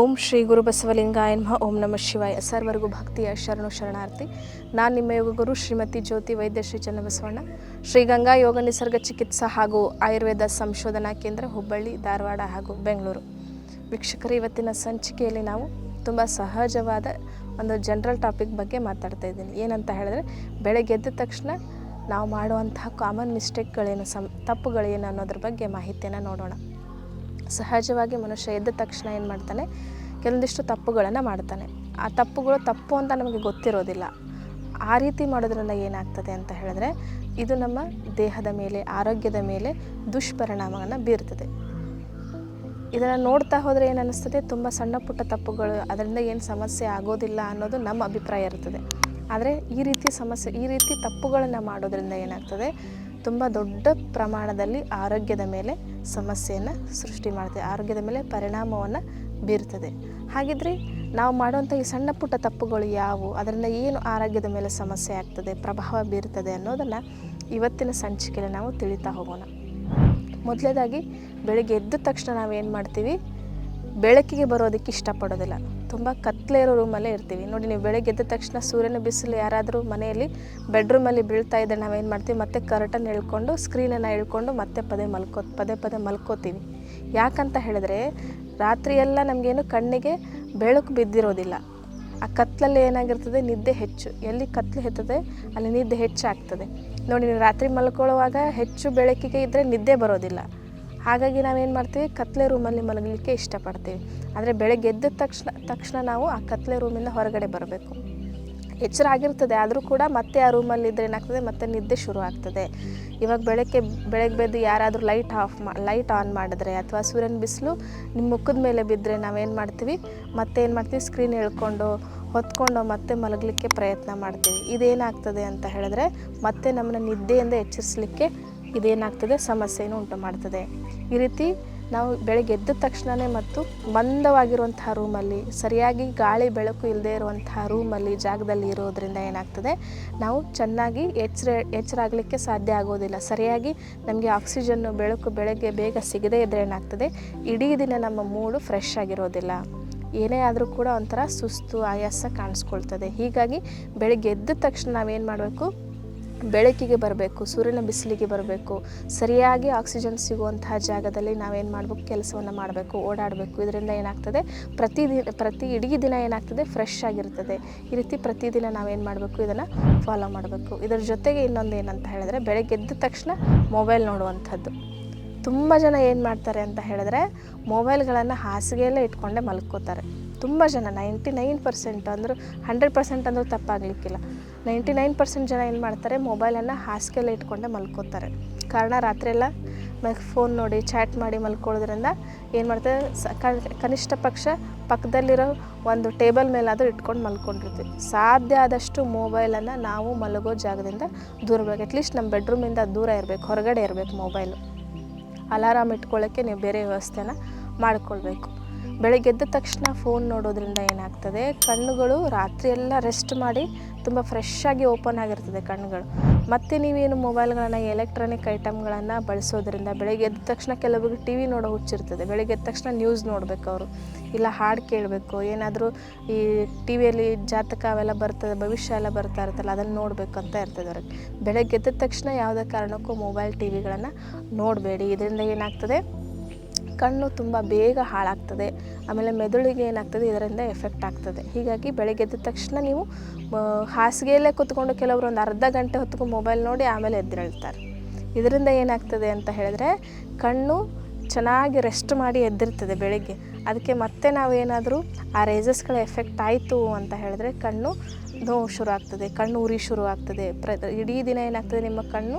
ಓಂ ಶ್ರೀ ಗುರು ಬಸವಲಿಂಗಾಯ ನಮಃ. ಓಂ ನಮಃ ಶಿವಾಯ. ಸರ್ವರಿಗೂ ಭಕ್ತಿಯ ಶರಣು ಶರಣಾರ್ಥಿ. ನಾನು ನಿಮ್ಮ ಯೋಗ ಗುರು ಶ್ರೀಮತಿ ಜ್ಯೋತಿ ವೈದ್ಯ ಶ್ರೀ ಚನ್ನಬಸವಣ್ಣ. ಶ್ರೀ ಗಂಗಾ ಯೋಗ ನಿಸರ್ಗ ಚಿಕಿತ್ಸಾ ಹಾಗೂ ಆಯುರ್ವೇದ ಸಂಶೋಧನಾ ಕೇಂದ್ರ ಹುಬ್ಬಳ್ಳಿ, ಧಾರವಾಡ ಹಾಗೂ ಬೆಂಗಳೂರು. ವೀಕ್ಷಕರು, ಇವತ್ತಿನ ಸಂಚಿಕೆಯಲ್ಲಿ ನಾವು ತುಂಬ ಸಹಜವಾದ ಒಂದು ಜನರಲ್ ಟಾಪಿಕ್ ಬಗ್ಗೆ ಮಾತಾಡ್ತಾ ಇದ್ದೀನಿ. ಏನಂತ ಹೇಳಿದ್ರೆ ಬೆಳಗ್ಗೆ ಎದ್ದ ತಕ್ಷಣ ನಾವು ಮಾಡುವಂತಹ ಕಾಮನ್ ಮಿಸ್ಟೇಕ್ಗಳೇನು ಸಂ, ತಪ್ಪುಗಳೇನು ಅನ್ನೋದ್ರ ಬಗ್ಗೆ ಮಾಹಿತಿಯನ್ನು ನೋಡೋಣ. ಸಹಜವಾಗಿ ಮನುಷ್ಯ ಎದ್ದ ತಕ್ಷಣ ಏನು ಮಾಡ್ತಾನೆ? ಕೆಲವೊಂದಿಷ್ಟು ತಪ್ಪುಗಳನ್ನು ಮಾಡ್ತಾನೆ. ಆ ತಪ್ಪುಗಳು ತಪ್ಪು ಅಂತ ನಮಗೆ ಗೊತ್ತಿರೋದಿಲ್ಲ. ಆ ರೀತಿ ಮಾಡೋದ್ರಿಂದ ಏನಾಗ್ತದೆ ಅಂತ ಹೇಳಿದ್ರೆ, ಇದು ನಮ್ಮ ದೇಹದ ಮೇಲೆ, ಆರೋಗ್ಯದ ಮೇಲೆ ದುಷ್ಪರಿಣಾಮವನ್ನು ಬೀರ್ತದೆ. ಇದನ್ನು ನೋಡ್ತಾ ಹೋದರೆ ಏನು ಅನ್ನಿಸ್ತದೆ? ತುಂಬ ಸಣ್ಣ ಪುಟ್ಟ ತಪ್ಪುಗಳು, ಅದರಿಂದ ಏನು ಸಮಸ್ಯೆ ಆಗೋದಿಲ್ಲ ಅನ್ನೋದು ನಮ್ಮ ಅಭಿಪ್ರಾಯ ಇರ್ತದೆ. ಆದರೆ ಈ ರೀತಿ ಸಮಸ್ಯೆ, ಈ ರೀತಿ ತಪ್ಪುಗಳನ್ನು ಮಾಡೋದ್ರಿಂದ ಏನಾಗ್ತದೆ? ತುಂಬ ದೊಡ್ಡ ಪ್ರಮಾಣದಲ್ಲಿ ಆರೋಗ್ಯದ ಮೇಲೆ ಸಮಸ್ಯೆಯನ್ನು ಸೃಷ್ಟಿ ಮಾಡ್ತದೆ ಆರೋಗ್ಯದ ಮೇಲೆ ಪರಿಣಾಮವನ್ನು ಬೀರ್ತದೆ. ಹಾಗಿದ್ರೆ ನಾವು ಮಾಡುವಂಥ ಈ ಸಣ್ಣ ಪುಟ್ಟ ತಪ್ಪುಗಳು ಯಾವುವು? ಅದರಿಂದ ಏನು ಆರೋಗ್ಯದ ಮೇಲೆ ಸಮಸ್ಯೆ ಆಗ್ತದೆ? ಪ್ರಭಾವ ಬೀರ್ತದೆ ಅನ್ನೋದನ್ನು ಇವತ್ತಿನ ಸಂಚಿಕೆಯಲ್ಲಿ ನಾವು ತಿಳಿತಾ ಹೋಗೋಣ. ಮೊದಲೇದಾಗಿ ಬೆಳಿಗ್ಗೆ ಎದ್ದ ತಕ್ಷಣ ನಾವೇನು ಮಾಡ್ತೀವಿ? ಬೆಳಕಿಗೆ ಬರೋದಕ್ಕೆ ಇಷ್ಟಪಡೋದಿಲ್ಲ. ತುಂಬ ಕತ್ತಲೆ ಇರೋ ರೂಮಲ್ಲೇ ಇರ್ತೀವಿ. ನೋಡಿ, ನೀವು ಬೆಳಗ್ಗೆ ಎದ್ದ ತಕ್ಷಣ ಸೂರ್ಯನ ಬಿಸಿಲು ಯಾರಾದರೂ ಮನೆಯಲ್ಲಿ ಬೆಡ್ರೂಮಲ್ಲಿ ಬೀಳ್ತಾ ಇದ್ದರೆ ನಾವೇನು ಮಾಡ್ತೀವಿ? ಮತ್ತೆ ಕರ್ಟನ್ ಎಳ್ಕೊಂಡು ಸ್ಕ್ರೀನನ್ನು ಎಳ್ಕೊಂಡು ಮತ್ತೆ ಪದೇ ಮಲ್ಕೋ, ಪದೇ ಪದೇ ಮಲ್ಕೋತೀವಿ. ಯಾಕಂತ ಹೇಳಿದ್ರೆ ರಾತ್ರಿಯೆಲ್ಲ ನಮಗೇನು ಕಣ್ಣಿಗೆ ಬೆಳಕು ಬಿದ್ದಿರೋದಿಲ್ಲ. ಆ ಕತ್ತಲಲ್ಲಿ ಏನಾಗಿರ್ತದೆ? ನಿದ್ದೆ ಹೆಚ್ಚು. ಎಲ್ಲಿ ಕತ್ಲು ಹೆತ್ತದೆ? ಅಲ್ಲಿ ನಿದ್ದೆ ಹೆಚ್ಚಾಗ್ತದೆ. ನೋಡಿ, ನೀವು ರಾತ್ರಿ ಮಲ್ಕೊಳ್ಳುವಾಗ ಹೆಚ್ಚು ಬೆಳಕಿಗೆ ಇದ್ದರೆ ನಿದ್ದೆ ಬರೋದಿಲ್ಲ. ಹಾಗಾಗಿ ನಾವೇನು ಮಾಡ್ತೀವಿ? ಕತ್ಲೆ ರೂಮಲ್ಲಿ ಮಲಗಲಿಕ್ಕೆ ಇಷ್ಟಪಡ್ತೀವಿ. ಆದರೆ ಬೆಳಗ್ಗೆ ಎದ್ದ ತಕ್ಷಣ ತಕ್ಷಣ ನಾವು ಆ ಕತ್ಲೆ ರೂಮಿಂದ ಹೊರಗಡೆ ಬರಬೇಕು. ಎಚ್ಚರ ಆಗಿರ್ತದೆ, ಆದರೂ ಕೂಡ ಮತ್ತೆ ಆ ರೂಮಲ್ಲಿ ಇದ್ದರೆ ಏನಾಗ್ತದೆ? ಮತ್ತೆ ನಿದ್ದೆ ಶುರು ಆಗ್ತದೆ. ಇವಾಗ ಬೆಳಗ್ಗೆ ಬೆಳಗ್ಗೆ ಬೆದ್ದು ಯಾರಾದರೂ ಲೈಟ್ ಆಫ್ ಮಾ ಲೈಟ್ ಆನ್ ಮಾಡಿದ್ರೆ ಅಥವಾ ಸೂರ್ಯನ ಬಿಸಿಲು ನಿಮ್ಮ ಮುಖದ ಮೇಲೆ ಬಿದ್ದರೆ ನಾವೇನು ಮಾಡ್ತೀವಿ? ಮತ್ತೆ ಏನು ಮಾಡ್ತೀವಿ? ಸ್ಕ್ರೀನ್ ಎಳ್ಕೊಂಡು ಹೊತ್ಕೊಂಡು ಮತ್ತೆ ಮಲಗಲಿಕ್ಕೆ ಪ್ರಯತ್ನ ಮಾಡ್ತೀವಿ. ಇದೇನಾಗ್ತದೆ ಅಂತ ಹೇಳಿದ್ರೆ ಮತ್ತೆ ನಮ್ಮನ್ನ ನಿದ್ದೆಯಿಂದ ಎಚ್ಚರಿಸಲಿಕ್ಕೆ ಇದೇನಾಗ್ತದೆ? ಸಮಸ್ಯೆಯನ್ನು ಉಂಟು ಮಾಡ್ತದೆ. ಈ ರೀತಿ ನಾವು ಬೆಳಗ್ಗೆ ಎದ್ದ ತಕ್ಷಣವೇ ಮತ್ತು ಮಂದವಾಗಿರುವಂತಹ ರೂಮಲ್ಲಿ, ಸರಿಯಾಗಿ ಗಾಳಿ ಬೆಳಕು ಇಲ್ಲದೆ ಇರುವಂತಹ ರೂಮಲ್ಲಿ ಜಾಗದಲ್ಲಿ ಇರೋದ್ರಿಂದ ಏನಾಗ್ತದೆ? ನಾವು ಚೆನ್ನಾಗಿ ಎಚ್ಚರ ಎಚ್ಚರ ಆಗಲಿಕ್ಕೆ ಸಾಧ್ಯ ಆಗೋದಿಲ್ಲ. ಸರಿಯಾಗಿ ನಮಗೆ ಆಕ್ಸಿಜನ್ನು, ಬೆಳಕು ಬೆಳಗ್ಗೆ ಬೇಗ ಸಿಗದೇ ಇದ್ದರೆ ಏನಾಗ್ತದೆ? ಇಡೀ ದಿನ ನಮ್ಮ ಮೂಡು ಫ್ರೆಶ್ ಆಗಿರೋದಿಲ್ಲ. ಏನೇ ಆದರೂ ಕೂಡ ಒಂಥರ ಸುಸ್ತು, ಆಯಾಸ ಕಾಣಿಸ್ಕೊಳ್ತದೆ. ಹೀಗಾಗಿ ಬೆಳಗ್ಗೆ ಎದ್ದ ತಕ್ಷಣ ನಾವೇನು ಮಾಡಬೇಕು? ಬೆಳಕಿಗೆ ಬರಬೇಕು, ಸೂರ್ಯನ ಬಿಸಿಲಿಗೆ ಬರಬೇಕು, ಸರಿಯಾಗಿ ಆಕ್ಸಿಜನ್ ಸಿಗುವಂತಹ ಜಾಗದಲ್ಲಿ ನಾವೇನು ಮಾಡಬೇಕು, ಕೆಲಸವನ್ನು ಮಾಡಬೇಕು, ಓಡಾಡಬೇಕು. ಇದರಿಂದ ಏನಾಗ್ತದೆ? ಪ್ರತಿ ದಿನ, ಪ್ರತಿ ಇಡೀ ದಿನ ಏನಾಗ್ತದೆ? ಫ್ರೆಶ್ ಆಗಿರ್ತದೆ. ಈ ರೀತಿ ಪ್ರತಿದಿನ ನಾವೇನು ಮಾಡಬೇಕು? ಇದನ್ನು ಫಾಲೋ ಮಾಡಬೇಕು. ಇದರ ಜೊತೆಗೆ ಇನ್ನೊಂದು ಏನಂತ ಹೇಳಿದ್ರೆ, ಬೆಳಗ್ಗೆ ಎದ್ದ ತಕ್ಷಣ ಮೊಬೈಲ್ ನೋಡುವಂಥದ್ದು. ತುಂಬ ಜನ ಏನು ಮಾಡ್ತಾರೆ ಅಂತ ಹೇಳಿದ್ರೆ ಮೊಬೈಲ್ಗಳನ್ನು ಹಾಸಿಗೆಯಲ್ಲೇ ಇಟ್ಕೊಂಡೇ ಮಲ್ಕೋತಾರೆ. ತುಂಬ ಜನ ನೈಂಟಿ ನೈನ್ ಪರ್ಸೆಂಟ್ ಅಂದರೂ ಹಂಡ್ರೆಡ್ ಪರ್ಸೆಂಟ್ ಅಂದರೂ ತಪ್ಪಾಗಲಿಕ್ಕಿಲ್ಲ. ನೈಂಟಿ ನೈನ್ ಪರ್ಸೆಂಟ್ ಜನ ಏನು ಮಾಡ್ತಾರೆ ಮೊಬೈಲನ್ನು ಹಾಸಿಗೆಲ್ಲ ಇಟ್ಕೊಂಡೆ ಮಲ್ಕೋತಾರೆ. ಕಾರಣ ರಾತ್ರಿಯೆಲ್ಲ ಫೋನ್ ನೋಡಿ ಚಾಟ್ ಮಾಡಿ ಮಲ್ಕೊಳ್ಳೋದ್ರಿಂದ ಏನು ಮಾಡ್ತಾರೆ, ಸ ಕನಿಷ್ಠ ಪಕ್ಷ ಪಕ್ಕದಲ್ಲಿರೋ ಒಂದು ಟೇಬಲ್ ಮೇಲಾದರೂ ಇಟ್ಕೊಂಡು ಮಲ್ಕೊಂಡಿರ್ತೀವಿ. ಸಾಧ್ಯ ಆದಷ್ಟು ಮೊಬೈಲನ್ನು ನಾವು ಮಲಗೋ ಜಾಗದಿಂದ ದೂರ ಇರಬೇಕು. ಅಟ್ಲೀಸ್ಟ್ ನಮ್ಮ ಬೆಡ್ರೂಮಿಂದ ದೂರ ಇರಬೇಕು, ಹೊರಗಡೆ ಇರಬೇಕು ಮೊಬೈಲು ಅಲಾರಾಮ್ ಇಟ್ಕೊಳ್ಳೋಕ್ಕೆ ನೀವು ಬೇರೆ ವ್ಯವಸ್ಥೆನ ಮಾಡಿಕೊಳ್ಬೇಕು. ಬೆಳಗ್ಗೆ ಎದ್ದ ತಕ್ಷಣ ಫೋನ್ ನೋಡೋದ್ರಿಂದ ಏನಾಗ್ತದೆ? ಕಣ್ಣುಗಳು ರಾತ್ರಿ ಎಲ್ಲ ರೆಸ್ಟ್ ಮಾಡಿ ತುಂಬ ಫ್ರೆಶ್ ಆಗಿ ಓಪನ್ ಆಗಿರ್ತದೆ ಕಣ್ಣುಗಳು. ಮತ್ತು ನೀವೇನು ಮೊಬೈಲ್ಗಳನ್ನು ಎಲೆಕ್ಟ್ರಾನಿಕ್ ಐಟಮ್ಗಳನ್ನು ಬಳಸೋದ್ರಿಂದ ಬೆಳಗ್ಗೆ ಎದ್ದ ತಕ್ಷಣ ಕೆಲವೊಬ್ಬರಿಗೆ ಟಿ ವಿ ನೋಡೋ ಹುಚ್ಚಿರ್ತದೆ. ಬೆಳಗ್ಗೆ ಎದ್ದ ತಕ್ಷಣ ನ್ಯೂಸ್ ನೋಡಬೇಕು ಅವರು. ಇಲ್ಲ ಹಾಡು ಕೇಳಬೇಕು, ಏನಾದರೂ ಈ ಟಿ ವಿಯಲ್ಲಿ ಜಾತಕ ಅವೆಲ್ಲ ಬರ್ತದೆ, ಭವಿಷ್ಯ ಎಲ್ಲ ಬರ್ತಾ ಇರುತ್ತಲ್ಲ, ಅದನ್ನು ನೋಡಬೇಕು ಅಂತ ಇರ್ತದೆ ಅವ್ರಿಗೆ. ಬೆಳಗ್ಗೆ ಎದ್ದ ತಕ್ಷಣ ಯಾವುದೇ ಕಾರಣಕ್ಕೂ ಮೊಬೈಲ್ ಟಿ ವಿಗಳನ್ನು ನೋಡಬೇಡಿ. ಇದರಿಂದ ಏನಾಗ್ತದೆ? ಕಣ್ಣು ತುಂಬ ಬೇಗ ಹಾಳಾಗ್ತದೆ, ಆಮೇಲೆ ಮೆದುಳಿಗೆ ಏನಾಗ್ತದೆ, ಇದರಿಂದ ಎಫೆಕ್ಟ್ ಆಗ್ತದೆ. ಹೀಗಾಗಿ ಬೆಳಗ್ಗೆ ಎದ್ದ ತಕ್ಷಣ ನೀವು ಹಾಸಿಗೆಯಲ್ಲೇ ಕೂತ್ಕೊಂಡು ಕೆಲವರು ಒಂದು ಅರ್ಧ ಗಂಟೆ ಹೊತ್ತು ಮೊಬೈಲ್ ನೋಡಿ ಆಮೇಲೆ ಎದ್ದೇಳ್ತಾರೆ. ಇದರಿಂದ ಏನಾಗ್ತದೆ ಅಂತ ಹೇಳಿದ್ರೆ, ಕಣ್ಣು ಚೆನ್ನಾಗಿ ರೆಸ್ಟ್ ಮಾಡಿ ಎದ್ದಿರ್ತದೆ ಬೆಳಗ್ಗೆ. ಅದಕ್ಕೆ ಮತ್ತೆ ನಾವೇನಾದರೂ ಆ ರೇಸಸ್ಗಳ ಎಫೆಕ್ಟ್ ಆಯಿತು ಅಂತ ಹೇಳಿದ್ರೆ ಕಣ್ಣು ನೋವು ಶುರು ಆಗ್ತದೆ, ಕಣ್ಣು ಉರಿ ಶುರು ಆಗ್ತದೆ. ಪ್ರ, ಇಡೀ ದಿನ ಏನಾಗ್ತದೆ ನಿಮ್ಮ ಕಣ್ಣು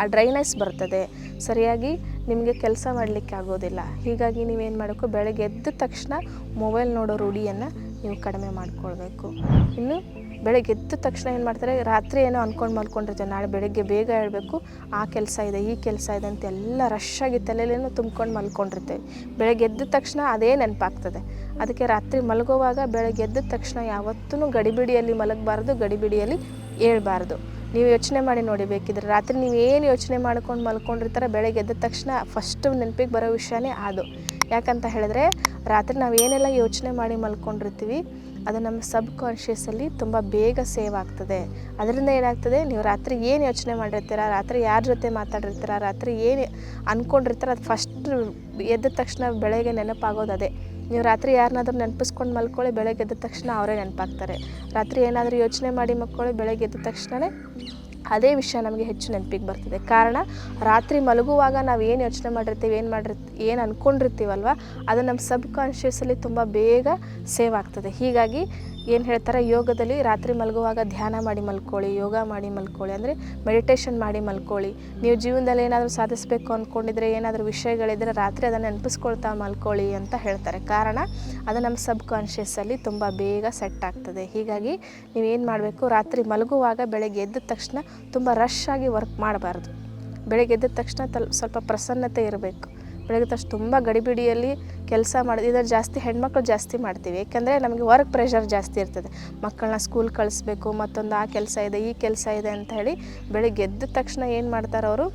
ಆ ಡ್ರೈನೆಸ್ ಬರ್ತದೆ. ಸರಿಯಾಗಿ ನಿಮಗೆ ಕೆಲಸ ಮಾಡಲಿಕ್ಕೆ ಆಗೋದಿಲ್ಲ. ಹೀಗಾಗಿ ನೀವೇನು ಮಾಡಬೇಕು, ಬೆಳಗ್ಗೆ ಎದ್ದ ತಕ್ಷಣ ಮೊಬೈಲ್ ನೋಡೋ ರೂಢಿಯನ್ನು ನೀವು ಕಡಿಮೆ ಮಾಡಿಕೊಳ್ಬೇಕು. ಇನ್ನು ಬೆಳಗ್ಗೆ ಎದ್ದ ತಕ್ಷಣ ಏನು ಮಾಡ್ತಾರೆ, ರಾತ್ರಿ ಏನೋ ಅಂದ್ಕೊಂಡು ಮಲ್ಕೊಂಡಿರ್ತೀವಿ ನಾಳೆ ಬೆಳಗ್ಗೆ ಬೇಗ ಹೇಳಬೇಕು ಆ ಕೆಲಸ ಇದೆ, ಈ ಕೆಲಸ ಇದೆ ಅಂತ ಎಲ್ಲ ರಶ್ಶಾಗಿ ತಲೆಯಲ್ಲೇನೋ ತುಂಬ್ಕೊಂಡು ಮಲ್ಕೊಂಡಿರ್ತೇವೆ. ಬೆಳಗ್ಗೆ ಎದ್ದ ತಕ್ಷಣ ಅದೇ ನೆನಪಾಗ್ತದೆ. ಅದಕ್ಕೆ ರಾತ್ರಿ ಮಲಗುವಾಗ ಬೆಳಗ್ಗೆ ಎದ್ದ ತಕ್ಷಣ ಯಾವತ್ತೂ ಗಡಿಬಿಡಿಯಲ್ಲಿ ಮಲಗಬಾರ್ದು, ಗಡಿಬಿಡಿಯಲ್ಲಿ ಏಳಬಾರ್ದು. ನೀವು ಯೋಚನೆ ಮಾಡಿ ನೋಡಿ ಬೇಕಿದ್ರೆ. ರಾತ್ರಿ ನೀವು ಏನು ಯೋಚನೆ ಮಾಡ್ಕೊಂಡು ಮಲ್ಕೊಂಡಿರ್ತಾರೆ ಬೆಳಗ್ಗೆ ಎದ್ದ ತಕ್ಷಣ ಫಸ್ಟ್ ನೆನಪಿಗೆ ಬರೋ ವಿಷಯನೇ ಅದು. ಯಾಕಂತ ಹೇಳಿದ್ರೆ ರಾತ್ರಿ ನಾವು ಏನೆಲ್ಲ ಯೋಚನೆ ಮಾಡಿ ಮಲ್ಕೊಂಡಿರ್ತೀವಿ, ಅದು ನಮ್ಮ ಸಬ್ ಕಾನ್ಷಿಯಸಲ್ಲಿ ತುಂಬ ಬೇಗ ಸೇವ್ ಆಗ್ತದೆ. ಅದರಿಂದ ಏನಾಗ್ತದೆ, ನೀವು ರಾತ್ರಿ ಏನು ಯೋಚನೆ ಮಾಡಿರ್ತೀರ, ರಾತ್ರಿ ಯಾರ ಜೊತೆ ಮಾತಾಡಿರ್ತೀರ, ರಾತ್ರಿ ಏನು ಅಂದ್ಕೊಂಡಿರ್ತೀರ ಅದು ಫಸ್ಟ್ ಎದ್ದ ತಕ್ಷಣ ಬೆಳಗ್ಗೆ ನೆನಪಾಗೋದು ಅದೇ. ನೀವು ರಾತ್ರಿ ಯಾರನ್ನಾದ್ರೂ ನೆನಪಿಸ್ಕೊಂಡು ಮಲ್ಕೊಳ್ಳಿ, ಬೆಳಗ್ಗೆ ಎದ್ದ ತಕ್ಷಣ ಅವರೇ ನೆನಪಾಗ್ತಾರೆ. ರಾತ್ರಿ ಏನಾದರೂ ಯೋಚನೆ ಮಾಡಿ ಮಕ್ಕಳು ಬೆಳಗ್ಗೆ ಎದ್ದ ತಕ್ಷಣವೇ ಅದೇ ವಿಷಯ ನಮಗೆ ಹೆಚ್ಚು ನೆನಪಿಗೆ ಬರ್ತದೆ. ಕಾರಣ, ರಾತ್ರಿ ಮಲಗುವಾಗ ನಾವು ಏನು ಯೋಚನೆ ಮಾಡಿರ್ತೀವಿ, ಏನು ಮಾಡಿರ್ತಿ ಏನು ಅಂದ್ಕೊಂಡಿರ್ತೀವಲ್ವ ಅದು ನಮ್ಮ ಸಬ್ ಕಾನ್ಷಿಯಸಲ್ಲಿ ತುಂಬ ಬೇಗ ಸೇವ್ ಆಗ್ತದೆ. ಹೀಗಾಗಿ ಏನು ಹೇಳ್ತಾರೆ, ಯೋಗದಲ್ಲಿ ರಾತ್ರಿ ಮಲಗುವಾಗ ಧ್ಯಾನ ಮಾಡಿ ಮಲ್ಕೊಳ್ಳಿ, ಯೋಗ ಮಾಡಿ ಮಲ್ಕೊಳ್ಳಿ, ಅಂದರೆ ಮೆಡಿಟೇಷನ್ ಮಾಡಿ ಮಲ್ಕೊಳ್ಳಿ. ನೀವು ಜೀವನದಲ್ಲಿ ಏನಾದರೂ ಸಾಧಿಸಬೇಕು ಅಂದ್ಕೊಂಡಿದ್ರೆ ಏನಾದರೂ ವಿಷಯಗಳಿದ್ದರೆ ರಾತ್ರಿ ಅದನ್ನು ನೆನಪಿಸ್ಕೊಳ್ತಾ ಮಲ್ಕೊಳ್ಳಿ ಅಂತ ಹೇಳ್ತಾರೆ. ಕಾರಣ, ಅದು ನಮ್ಮ ಸಬ್ ಕಾನ್ಷಿಯಸ್ಸಲ್ಲಿ ತುಂಬ ಬೇಗ ಸೆಟ್ ಆಗ್ತದೆ. ಹೀಗಾಗಿ ನೀವೇನು ಮಾಡಬೇಕು, ರಾತ್ರಿ ಮಲಗುವಾಗ ಬೆಳಗ್ಗೆ ಎದ್ದ ತಕ್ಷಣ ತುಂಬ ರಶ್ ಆಗಿ ವರ್ಕ್ ಮಾಡಬಾರ್ದು. ಬೆಳಗ್ಗೆ ಎದ್ದ ತಕ್ಷಣ ತಲ್ ಸ್ವಲ್ಪ ಪ್ರಸನ್ನತೆ ಇರಬೇಕು. ಬೆಳಗ್ಗೆ ತಕ್ಷಣ ತುಂಬ ಗಡಿಬಿಡಿಯಲ್ಲಿ ಕೆಲಸ ಮಾಡೋದು ಇದನ್ನು ಜಾಸ್ತಿ ಹೆಣ್ಮಕ್ಳು ಜಾಸ್ತಿ ಮಾಡ್ತೀವಿ. ಏಕೆಂದರೆ ನಮಗೆ ವರ್ಕ್ ಪ್ರೆಷರ್ ಜಾಸ್ತಿ ಇರ್ತದೆ. ಮಕ್ಕಳನ್ನ ಸ್ಕೂಲ್ ಕಳಿಸ್ಬೇಕು, ಮತ್ತೊಂದು ಆ ಕೆಲಸ ಇದೆ, ಈ ಕೆಲಸ ಇದೆ ಅಂತ ಹೇಳಿ ಬೆಳಗ್ಗೆ ಎದ್ದ ತಕ್ಷಣ ಏನು ಮಾಡ್ತಾರೆ ಅವರು,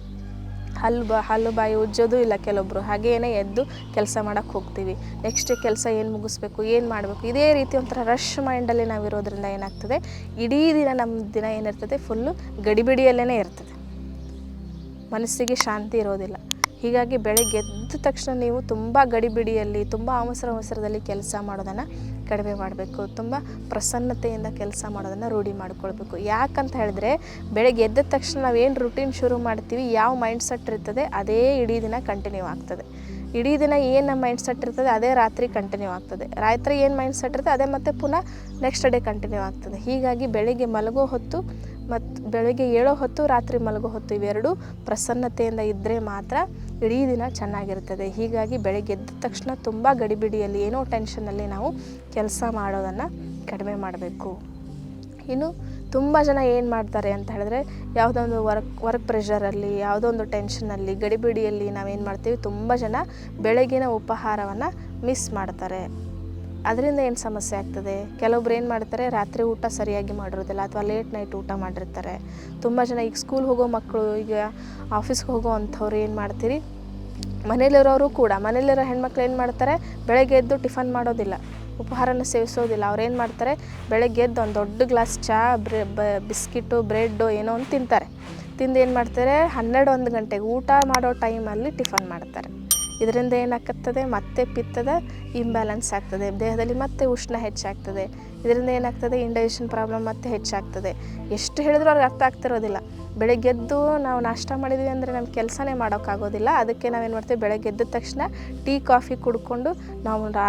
ಹಲ್ಲು ಬ, ಹಲ್ಲು ಬಾಯಿ ಉಜ್ಜೋದು ಇಲ್ಲ ಕೆಲವೊಬ್ಬರು ಹಾಗೇನೇ ಎದ್ದು ಕೆಲಸ ಮಾಡೋಕ್ಕೆ ಹೋಗ್ತೀವಿ. ನೆಕ್ಸ್ಟ್ ಕೆಲಸ ಏನು ಮುಗಿಸ್ಬೇಕು, ಏನು ಮಾಡಬೇಕು, ಇದೇ ರೀತಿ ಒಂಥರ ರಶ್ ಮೈಂಡಲ್ಲಿ ನಾವು ಇರೋದ್ರಿಂದ ಏನಾಗ್ತದೆ, ಇಡೀ ದಿನ ನಮ್ಮ ದಿನ ಏನಿರ್ತದೆ ಫುಲ್ಲು ಗಡಿಬಿಡಿಯಲ್ಲೇ ಇರ್ತದೆ. ಮನಸ್ಸಿಗೆ ಶಾಂತಿ ಇರೋದಿಲ್ಲ. ಹೀಗಾಗಿ ಬೆಳಗ್ಗೆ ಎದ್ದ ತಕ್ಷಣ ನೀವು ತುಂಬ ಗಡಿಬಿಡಿಯಲ್ಲಿ, ತುಂಬ ಅವಸರ ಅವಸರದಲ್ಲಿ ಕೆಲಸ ಮಾಡೋದನ್ನು ಕಡಿಮೆ ಮಾಡಬೇಕು. ತುಂಬ ಪ್ರಸನ್ನತೆಯಿಂದ ಕೆಲಸ ಮಾಡೋದನ್ನು ರೂಢಿ ಮಾಡಿಕೊಳ್ಬೇಕು. ಯಾಕಂತ ಹೇಳಿದ್ರೆ ಬೆಳಗ್ಗೆ ಎದ್ದ ತಕ್ಷಣ ನಾವೇನು ರುಟೀನ್ ಶುರು ಮಾಡ್ತೀವಿ, ಯಾವ ಮೈಂಡ್ ಸೆಟ್ ಇರ್ತದೆ, ಅದೇ ಇಡೀ ದಿನ ಕಂಟಿನ್ಯೂ ಆಗ್ತದೆ. ಇಡೀ ದಿನ ಏನು ನಮ್ಮ ಮೈಂಡ್ ಸೆಟ್ ಇರ್ತದೆ, ಅದೇ ರಾತ್ರಿ ಕಂಟಿನ್ಯೂ ಆಗ್ತದೆ. ರಾತ್ರಿ ಏನು ಮೈಂಡ್ ಸೆಟ್ ಇರ್ತದೆ, ಅದೇ ಮತ್ತೆ ಪುನಃ ನೆಕ್ಸ್ಟ್ ಡೇ ಕಂಟಿನ್ಯೂ ಆಗ್ತದೆ. ಹೀಗಾಗಿ ಬೆಳಗ್ಗೆ ಮಲಗೋ ಹೊತ್ತು ಮತ್ತು ಬೆಳಗ್ಗೆ ಏಳೋ ಹೊತ್ತು, ರಾತ್ರಿ ಮಲಗೋ ಹೊತ್ತು ಇವೆರಡು ಪ್ರಸನ್ನತೆಯಿಂದ ಇದ್ದರೆ ಮಾತ್ರ ಇಡೀ ದಿನ ಚೆನ್ನಾಗಿರ್ತದೆ ಹೀಗಾಗಿ ಬೆಳಗ್ಗೆ ಎದ್ದ ತಕ್ಷಣ ತುಂಬ ಗಡಿಬಿಡಿಯಲ್ಲಿ ಏನೋ ಟೆನ್ಷನಲ್ಲಿ ನಾವು ಕೆಲಸ ಮಾಡೋದನ್ನು ಕಡಿಮೆ ಮಾಡಬೇಕು. ಇನ್ನು ತುಂಬ ಜನ ಏನು ಮಾಡ್ತಾರೆ ಅಂತ ಹೇಳಿದ್ರೆ ಯಾವುದೋ ಒಂದು ವರ್ಕ್ ವರ್ಕ್ ಪ್ರೆಷರಲ್ಲಿ ಯಾವುದೋ ಒಂದು ಟೆನ್ಷನಲ್ಲಿ ಗಡಿಬಿಡಿಯಲ್ಲಿ ನಾವೇನು ಮಾಡ್ತೀವಿ, ತುಂಬ ಜನ ಬೆಳಗಿನ ಉಪಹಾರವನ್ನು ಮಿಸ್ ಮಾಡ್ತಾರೆ. ಅದರಿಂದ ಏನು ಸಮಸ್ಯೆ ಆಗ್ತದೆ? ಕೆಲವೊಬ್ರು ಏನು ಮಾಡ್ತಾರೆ, ರಾತ್ರಿ ಊಟ ಸರಿಯಾಗಿ ಮಾಡಿರೋದಿಲ್ಲ ಅಥವಾ ಲೇಟ್ ನೈಟ್ ಊಟ ಮಾಡಿರ್ತಾರೆ. ತುಂಬ ಜನ ಈಗ ಸ್ಕೂಲ್ ಹೋಗೋ ಮಕ್ಕಳು ಈಗ ಆಫೀಸ್ಗೆ ಹೋಗೋ ಅಂಥವ್ರು ಏನು ಮಾಡ್ತೀರಿ? ಮನೇಲಿರೋರು ಕೂಡ ಮನೇಲಿರೋ ಹೆಣ್ಮಕ್ಳು ಏನು ಮಾಡ್ತಾರೆ, ಬೆಳಗ್ಗೆ ಎದ್ದು ಟಿಫನ್ ಮಾಡೋದಿಲ್ಲ, ಉಪಹಾರನ ಸೇವಿಸೋದಿಲ್ಲ. ಅವ್ರೇನು ಮಾಡ್ತಾರೆ, ಬೆಳಗ್ಗೆ ಎದ್ದು ಒಂದು ದೊಡ್ಡ ಗ್ಲಾಸ್ ಚಹಾ ಬ್ರೆ ಬಿಸ್ಕಿಟು, ಬ್ರೆಡ್ಡು ಏನೋ ಒಂದು ತಿಂತಾರೆ. ತಿಂದು ಏನು ಮಾಡ್ತಾರೆ, ಹನ್ನೆರಡು ಒಂದು ಗಂಟೆಗೆ ಊಟ ಮಾಡೋ ಟೈಮಲ್ಲಿ ಟಿಫನ್ ಮಾಡ್ತಾರೆ. ಇದರಿಂದ ಏನಾಗ್ತದೆ? ಮತ್ತೆ ಪಿತ್ತದ ಇಂಬ್ಯಾಲೆನ್ಸ್ ಆಗ್ತದೆ. ದೇಹದಲ್ಲಿ ಮತ್ತೆ ಉಷ್ಣ ಹೆಚ್ಚಾಗ್ತದೆ. ಇದರಿಂದ ಏನಾಗ್ತದೆ? ಇಂಡೈಜೆಷನ್ ಪ್ರಾಬ್ಲಮ್ ಮತ್ತೆ ಹೆಚ್ಚಾಗ್ತದೆ. ಎಷ್ಟು ಹೇಳಿದ್ರೂ ಅವ್ರಿಗೆ ಅರ್ಥ ಆಗ್ತಿರೋದಿಲ್ಲ ಬೆಳಗ್ಗೆ ಎದ್ದು ನಾವು ನಾಷ್ಟ ಮಾಡಿದ್ವಿ ಅಂದರೆ ನಮ್ಮ ಕೆಲಸನೇ ಮಾಡೋಕ್ಕಾಗೋದಿಲ್ಲ. ಅದಕ್ಕೆ ನಾವೇನು ಮಾಡ್ತೀವಿ ಬೆಳಗ್ಗೆ ಎದ್ದ ತಕ್ಷಣ ಟೀ, ಕಾಫಿ ಕುಡ್ಕೊಂಡು ನಾವು ರಾ,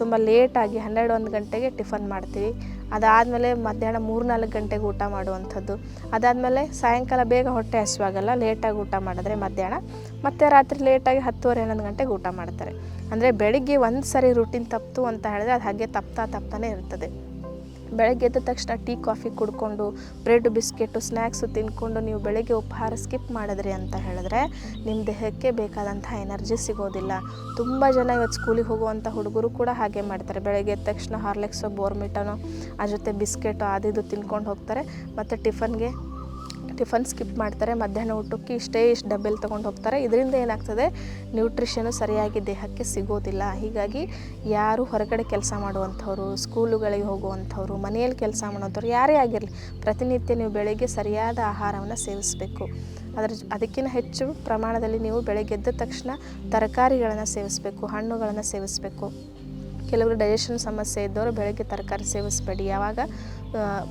ತುಂಬ ಲೇಟಾಗಿ ಹನ್ನೆರಡು ಒಂದು ಗಂಟೆಗೆ ಟಿಫನ್ ಮಾಡ್ತೀವಿ. ಅದಾದಮೇಲೆ ಮಧ್ಯಾಹ್ನ ಮೂರು ನಾಲ್ಕು ಗಂಟೆಗೆ ಊಟ ಮಾಡುವಂಥದ್ದು. ಅದಾದಮೇಲೆ ಸಾಯಂಕಾಲ ಬೇಗ ಹೊಟ್ಟೆ ಹಸುವಾಗಲ್ಲ ಲೇಟಾಗಿ ಊಟ ಮಾಡಿದ್ರೆ ಮಧ್ಯಾಹ್ನ. ಮತ್ತು ರಾತ್ರಿ ಲೇಟಾಗಿ ಹತ್ತುವರೆ, ಹನ್ನೊಂದು ಗಂಟೆಗೆ ಊಟ ಮಾಡ್ತಾರೆ. ಅಂದರೆ ಬೆಳಿಗ್ಗೆ ಒಂದು ಸರಿ ರೂಟೀನ್ ತಪ್ಪಿತು ಅಂತ ಹೇಳಿದ್ರೆ ಅದು ಹಾಗೆ ತಪ್ತಾ ತಪ್ತಾನೇ ಇರ್ತದೆ. ಬೆಳಗ್ಗೆ ಎದ್ದ ತಕ್ಷಣ ಟೀ, ಕಾಫಿ ಕುಡ್ಕೊಂಡು, ಬ್ರೆಡ್, ಬಿಸ್ಕೆಟು ಸ್ನ್ಯಾಕ್ಸು ತಿಂದ್ಕೊಂಡು ನೀವು ಬೆಳಗ್ಗೆ ಉಪಹಾರ ಸ್ಕಿಪ್ ಮಾಡಿದ್ರಿ ಅಂತ ಹೇಳಿದ್ರೆ ನಿಮ್ಮ ದೇಹಕ್ಕೆ ಬೇಕಾದಂಥ ಎನರ್ಜಿ ಸಿಗೋದಿಲ್ಲ. ತುಂಬ ಜನ ಇವತ್ತು ಸ್ಕೂಲಿಗೆ ಹೋಗುವಂಥ ಹುಡುಗರು ಕೂಡ ಹಾಗೆ ಮಾಡ್ತಾರೆ. ಬೆಳಗ್ಗೆ ಎದ್ದ ತಕ್ಷಣ ಹಾರ್ಲೆಕ್ಸೋ, ಬೋರ್ಮಿಟನೋ ಅದ್ರ ಜೊತೆ ಬಿಸ್ಕೆಟು ಅದಿದು ತಿನ್ಕೊಂಡು ಹೋಗ್ತಾರೆ. ಮತ್ತು ಟಿಫನ್ಗೆ ಟಿಫನ್ ಸ್ಕಿಪ್ ಮಾಡ್ತಾರೆ, ಮಧ್ಯಾಹ್ನ ಊಟಕ್ಕೆ ಇಷ್ಟೇ ಇಷ್ಟು ಡಬ್ಬೆಲ್ ತೊಗೊಂಡು ಹೋಗ್ತಾರೆ. ಇದರಿಂದ ಏನಾಗ್ತದೆ ನ್ಯೂಟ್ರಿಷನು ಸರಿಯಾಗಿ ದೇಹಕ್ಕೆ ಸಿಗೋದಿಲ್ಲ. ಹೀಗಾಗಿ ಯಾರು ಹೊರಗಡೆ ಕೆಲಸ ಮಾಡುವಂಥವ್ರು, ಸ್ಕೂಲುಗಳಿಗೆ ಹೋಗುವಂಥವ್ರು, ಮನೆಯಲ್ಲಿ ಕೆಲಸ ಮಾಡುವಂಥವ್ರು ಯಾರೇ ಆಗಿರಲಿ, ಪ್ರತಿನಿತ್ಯ ನೀವು ಬೆಳಗ್ಗೆ ಸರಿಯಾದ ಆಹಾರವನ್ನು ಸೇವಿಸಬೇಕು. ಅದರ ಅದಕ್ಕಿಂತ ಹೆಚ್ಚು ಪ್ರಮಾಣದಲ್ಲಿ ನೀವು ಬೆಳಗ್ಗೆ ಎದ್ದ ತಕ್ಷಣ ತರಕಾರಿಗಳನ್ನು ಸೇವಿಸಬೇಕು, ಹಣ್ಣುಗಳನ್ನು ಸೇವಿಸಬೇಕು. ಕೆಲವರು ಡೈಜೆಷನ್ ಸಮಸ್ಯೆ ಇದ್ದವರು ಬೆಳಗ್ಗೆ ತರಕಾರಿ ಸೇವಿಸಬೇಡಿ. ಯಾವಾಗ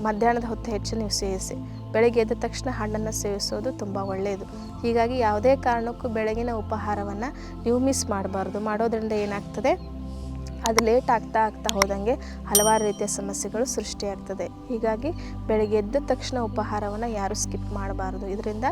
ಮಧ್ಯಾಹ್ನದ ಹೊತ್ತು ಹೆಚ್ಚು ನೀವು ಸೇವಿಸಿ. ಬೆಳಗ್ಗೆ ಎದ್ದ ತಕ್ಷಣ ಹಣ್ಣನ್ನು ಸೇವಿಸೋದು ತುಂಬ ಒಳ್ಳೆಯದು. ಹೀಗಾಗಿ ಯಾವುದೇ ಕಾರಣಕ್ಕೂ ಬೆಳಗಿನ ಉಪಹಾರವನ್ನು ನೀವು ಮಿಸ್ ಮಾಡಬಾರ್ದು. ಮಾಡೋದ್ರಿಂದ ಏನಾಗ್ತದೆ? ಅದು ಲೇಟ್ ಆಗ್ತಾ ಆಗ್ತಾ ಹೋದಂಗೆ ಹಲವಾರು ರೀತಿಯ ಸಮಸ್ಯೆಗಳು ಸೃಷ್ಟಿಯಾಗ್ತದೆ. ಹೀಗಾಗಿ ಬೆಳಗ್ಗೆ ಎದ್ದ ತಕ್ಷಣ ಉಪಹಾರವನ್ನು ಯಾರೂ ಸ್ಕಿಪ್ ಮಾಡಬಾರ್ದು. ಇದರಿಂದ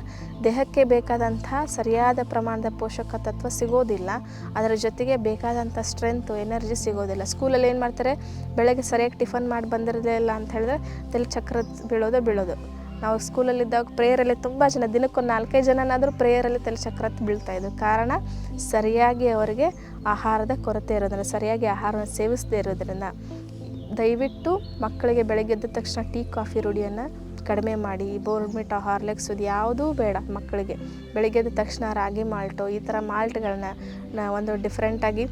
ದೇಹಕ್ಕೆ ಬೇಕಾದಂಥ ಸರಿಯಾದ ಪ್ರಮಾಣದ ಪೋಷಕ ತತ್ವ ಸಿಗೋದಿಲ್ಲ. ಅದರ ಜೊತೆಗೆ ಬೇಕಾದಂಥ ಸ್ಟ್ರೆಂತು ಎನರ್ಜಿ ಸಿಗೋದಿಲ್ಲ. ಸ್ಕೂಲಲ್ಲಿ ಏನು ಮಾಡ್ತಾರೆ? ಬೆಳಗ್ಗೆ ಸರಿಯಾಗಿ ಟಿಫನ್ ಮಾಡಿ ಬಂದಿರಲಿಲ್ಲ ಅಂತ ಹೇಳಿದ್ರೆ ತಲೆ ಚಕ್ರ ಬೀಳೋದೇ ಬೀಳೋದು. ನಾವು ಸ್ಕೂಲಲ್ಲಿದ್ದಾಗ ಪ್ರೇಯರಲ್ಲಿ ತುಂಬ ಜನ, ದಿನಕ್ಕೊಂದು ನಾಲ್ಕೈದು ಜನನಾದರೂ ಪ್ರೇಯರಲ್ಲಿ ತಲೆ ಚಕ್ರ ಬೀಳ್ತಾ ಇದ್ದರು ಕಾರಣ ಸರಿಯಾಗಿ ಅವರಿಗೆ ಆಹಾರದ ಕೊರತೆ ಇರೋದ್ರಿಂದ ಸರಿಯಾಗಿ ಆಹಾರವನ್ನು ಸೇವಿಸದೇ ಇರೋದರಿಂದ. ದಯವಿಟ್ಟು ಮಕ್ಕಳಿಗೆ ಬೆಳಗ್ಗೆ ಎದ್ದ ತಕ್ಷಣ ಟೀ, ಕಾಫಿ, ರೂಢಿಯನ್ನು ಕಡಿಮೆ ಮಾಡಿ. ಬೋರ್ಮಿಟ ಹಾರ್ಲೆಕ್ಸ್ ಇದು ಯಾವುದೂ ಬೇಡ ಮಕ್ಕಳಿಗೆ. ಬೆಳಗ್ಗೆ ಎದ್ದ ತಕ್ಷಣ ರಾಗಿ, ಮಾಲ್ಟು, ಈ ಥರ ಮಾಲ್ಟ್ಗಳನ್ನ ಒಂದು ಡಿಫ್ರೆಂಟಾಗಿ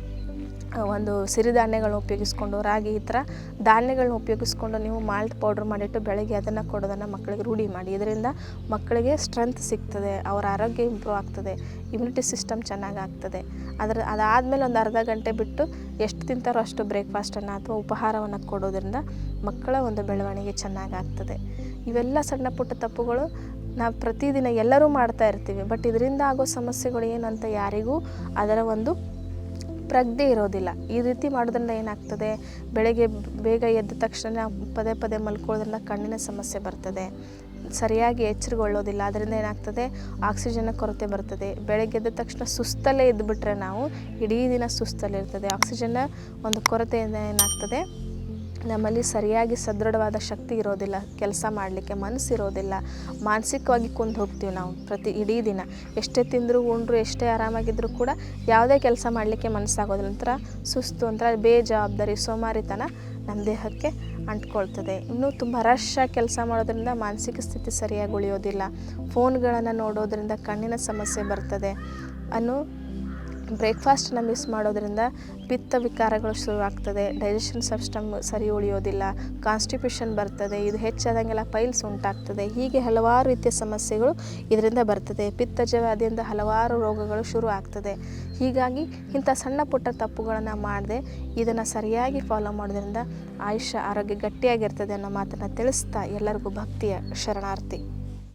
ಒಂದು ಸಿರಿಧಾನ್ಯಗಳನ್ನ ಉಪಯೋಗಿಸ್ಕೊಂಡು ರಾಗಿ ಈ ಥರ ಧಾನ್ಯಗಳನ್ನ ಉಪಯೋಗಿಸ್ಕೊಂಡು ನೀವು ಮಾಲ್ಟ್ ಪೌಡ್ರ್ ಮಾಡಿಟ್ಟು ಬೆಳಗ್ಗೆ ಅದನ್ನು ಕೊಡೋದನ್ನು ಮಕ್ಕಳಿಗೆ ರೂಢಿ ಮಾಡಿ. ಇದರಿಂದ ಮಕ್ಕಳಿಗೆ ಸ್ಟ್ರೆಂತ್ ಸಿಗ್ತದೆ, ಅವರ ಆರೋಗ್ಯ ಇಂಪ್ರೂವ್ ಆಗ್ತದೆ ಇಮ್ಯುನಿಟಿ ಸಿಸ್ಟಮ್ ಚೆನ್ನಾಗಿ ಆಗ್ತದೆ. ಅದರ, ಅದಾದಮೇಲೆ ಒಂದು ಅರ್ಧ ಗಂಟೆ ಬಿಟ್ಟು ಎಷ್ಟು ತಿಂತಾರೋ ಅಷ್ಟು ಬ್ರೇಕ್ಫಾಸ್ಟನ್ನು ಅಥವಾ ಉಪಹಾರವನ್ನು ಕೊಡೋದ್ರಿಂದ ಮಕ್ಕಳ ಒಂದು ಬೆಳವಣಿಗೆ ಚೆನ್ನಾಗಿ ಆಗ್ತದೆ. ಇವೆಲ್ಲ ಸಣ್ಣ ಪುಟ್ಟ ತಪ್ಪುಗಳು ನಾವು ಪ್ರತಿದಿನ ಎಲ್ಲರೂ ಮಾಡ್ತಾ ಇರ್ತೀವಿ. ಬಟ್ ಇದರಿಂದ ಆಗೋ ಸಮಸ್ಯೆಗಳು ಏನಂತ ಯಾರಿಗೂ ಅದರ ಒಂದು ಪ್ರಜ್ಞೆ ಇರೋದಿಲ್ಲ. ಈ ರೀತಿ ಮಾಡೋದ್ರಿಂದ ಏನಾಗ್ತದೆ? ಬೆಳಗ್ಗೆ ಬೇಗ ಎದ್ದ ತಕ್ಷಣ ಪದೇ ಪದೇ ಮಲ್ಕೊಳ್ಳೋದ್ರಿಂದ ಕಣ್ಣಿನ ಸಮಸ್ಯೆ ಬರ್ತದೆ. ಸರಿಯಾಗಿ ಎಚ್ಚರಗೊಳ್ಳೋದಿಲ್ಲ. ಅದರಿಂದ ಏನಾಗ್ತದೆ? ಆಕ್ಸಿಜನ್ ಕೊರತೆ ಬರ್ತದೆ. ಬೆಳಗ್ಗೆ ಎದ್ದ ತಕ್ಷಣ ಸುಸ್ತಲ್ಲೇ ಇದ್ದುಬಿಟ್ರೆ ನಾವು ಇಡೀ ದಿನ ಸುಸ್ತಲ್ಲಿರ್ತದೆ ಆಕ್ಸಿಜನ್ನ ಒಂದು ಕೊರತೆಯಿಂದ ಏನಾಗ್ತದೆ? ನಮ್ಮಲ್ಲಿ ಸರಿಯಾಗಿ ಸದೃಢವಾದ ಶಕ್ತಿ ಇರೋದಿಲ್ಲ, ಕೆಲಸ ಮಾಡಲಿಕ್ಕೆ ಮನಸ್ಸು ಇರೋದಿಲ್ಲ ಮಾನಸಿಕವಾಗಿ ಕುಂದು ಹೋಗ್ತೀವಿ ನಾವು ಪ್ರತಿ ಇಡೀ ದಿನ. ಎಷ್ಟೇ ತಿಂದರೂ ಉಂಡ್ರು, ಎಷ್ಟೇ ಆರಾಮಾಗಿದ್ದರೂ ಕೂಡ ಯಾವುದೇ ಕೆಲಸ ಮಾಡಲಿಕ್ಕೆ ಮನಸ್ಸಾಗೋದಿಲ್ಲ ಒಂಥರ ಸುಸ್ತು, ಒಂಥರ ಬೇಜವಾಬ್ದಾರಿ, ಸೋಮಾರಿತನ ನಮ್ಮ ದೇಹಕ್ಕೆ ಅಂಟ್ಕೊಳ್ತದೆ. ಇನ್ನೂ ತುಂಬ ರಶ್ ಕೆಲಸ ಮಾಡೋದ್ರಿಂದ ಮಾನಸಿಕ ಸ್ಥಿತಿ ಸರಿಯಾಗಿ ಉಳಿಯೋದಿಲ್ಲ. ಫೋನ್ಗಳನ್ನು ನೋಡೋದ್ರಿಂದ ಕಣ್ಣಿನ ಸಮಸ್ಯೆ ಬರ್ತದೆ. ಅನ್ನೋ ಬ್ರೇಕ್ಫಾಸ್ಟನ್ನ ಮಿಸ್ ಮಾಡೋದ್ರಿಂದ ಪಿತ್ತ ವಿಕಾರಗಳು ಶುರುವಾಗ್ತದೆ. ಡೈಜೆಷನ್ ಸಿಸ್ಟಮ್ ಸರಿ ಉಳಿಯೋದಿಲ್ಲ. ಕಾನ್ಸ್ಟಿಪ್ಯೂಷನ್ ಬರ್ತದೆ. ಇದು ಹೆಚ್ಚಾದಂಗೆಲ್ಲ ಪೈಲ್ಸ್ ಉಂಟಾಗ್ತದೆ. ಹೀಗೆ ಹಲವಾರು ರೀತಿಯ ಸಮಸ್ಯೆಗಳು ಇದರಿಂದ ಬರ್ತದೆ. ಪಿತ್ತಜವಾದಿಯಿಂದ ಹಲವಾರು ರೋಗಗಳು ಶುರು ಆಗ್ತದೆ ಹೀಗಾಗಿ ಇಂಥ ಸಣ್ಣ ಪುಟ್ಟ ತಪ್ಪುಗಳನ್ನು ಮಾಡದೆ ಇದನ್ನು ಸರಿಯಾಗಿ ಫಾಲೋ ಮಾಡೋದ್ರಿಂದ ಆಯುಷ್ಯ ಆರೋಗ್ಯ ಗಟ್ಟಿಯಾಗಿರ್ತದೆ ಅನ್ನೋ ಮಾತನ್ನು ತಿಳಿಸ್ತಾ ಎಲ್ಲರಿಗೂ ಭಕ್ತಿಯ ಶರಣಾರ್ಥಿ.